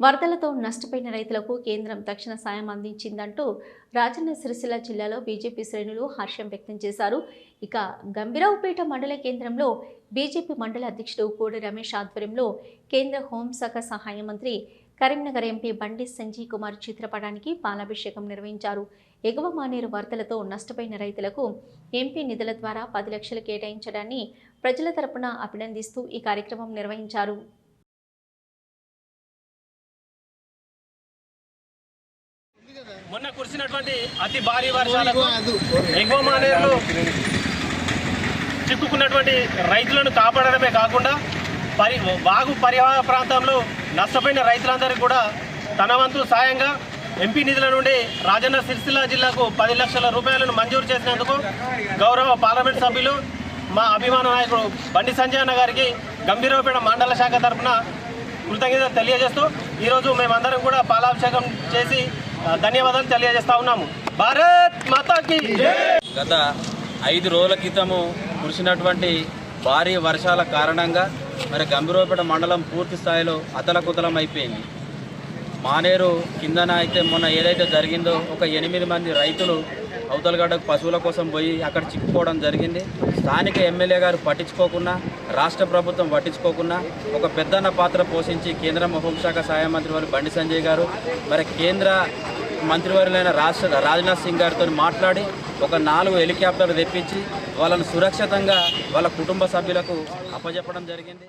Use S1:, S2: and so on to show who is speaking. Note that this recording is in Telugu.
S1: వరదలతో నష్టపోయిన రైతులకు కేంద్రం తక్షణ సాయం అందించిందంటూ రాజన్న సిరిసిల్ల జిల్లాలో బీజేపీ శ్రేణులు హర్షం వ్యక్తం చేశారు. ఇక గంభీరావుపేట మండల కేంద్రంలో బీజేపీ మండల అధ్యక్షుడు కోడి రమేష్ ఆధ్వర్యంలో కేంద్ర హోంశాఖ సహాయ మంత్రి కరీంనగర్ ఎంపీ బండి సంజయ్ కుమార్ చిత్రపటానికి పాలాభిషేకం నిర్వహించారు. ఎగువ మానేరు వరదలతో నష్టపోయిన రైతులకు ఎంపీ నిధుల ద్వారా పది లక్షలు కేటాయించడాన్ని ప్రజల తరపున అభినందిస్తూ ఈ కార్యక్రమం నిర్వహించారు.
S2: మొన్న కురిసినటువంటి అతి భారీ వర్షాలకు ఎగువ మానేరులో చిక్కుకున్నటువంటి రైతులను కాపాడడమే కాకుండా పరి వాగు పరివాహ ప్రాంతంలో నష్టపోయిన రైతులందరికీ కూడా తన వంతు సాయంగా ఎంపీ నిధుల నుండి రాజన్న సిరిసిల్ల జిల్లాకు పది లక్షల రూపాయలను మంజూరు చేసినందుకు గౌరవ పార్లమెంట్ సభ్యులు మా అభిమాన నాయకుడు బండి సంజయ్ అన్న గారికి గంభీరపేట మండల శాఖ తరఫున కృతజ్ఞత తెలియజేస్తూ ఈరోజు మేమందరం కూడా పాలాభిషేకం చేసి ధన్యవాదాలు తెలియజేస్తా ఉన్నాము. భారత్ మాతాకి
S3: గత ఐదు రోజుల క్రితము కురిసినటువంటి భారీ వర్షాల కారణంగా మరి గంభీరపేట మండలం పూర్తి స్థాయిలో అతలకుతలం అయిపోయింది మానేరు కిందన అయితే మొన్న ఏదైతే జరిగిందో ఒక ఎనిమిది మంది రైతులు అవతలగడ్డకు పశువుల కోసం పోయి అక్కడ చిక్కుకోవడం జరిగింది. స్థానిక ఎమ్మెల్యే గారు పట్టించుకోకుండా రాష్ట్ర ప్రభుత్వం పట్టించుకోకుండా ఒక పెద్దన్న పాత్ర పోషించి కేంద్ర హోంశాఖ సహాయ మంత్రి వారు బండి సంజయ్ గారు మరి కేంద్ర మంత్రివర్యులైన రాష్ట్ర రాజ్నాథ్ సింగ్ గారితో మాట్లాడి ఒక నాలుగు హెలికాప్టర్లు తెప్పించి వాళ్ళను సురక్షితంగా వాళ్ళ కుటుంబ సభ్యులకు అప్పజెప్పడం జరిగింది.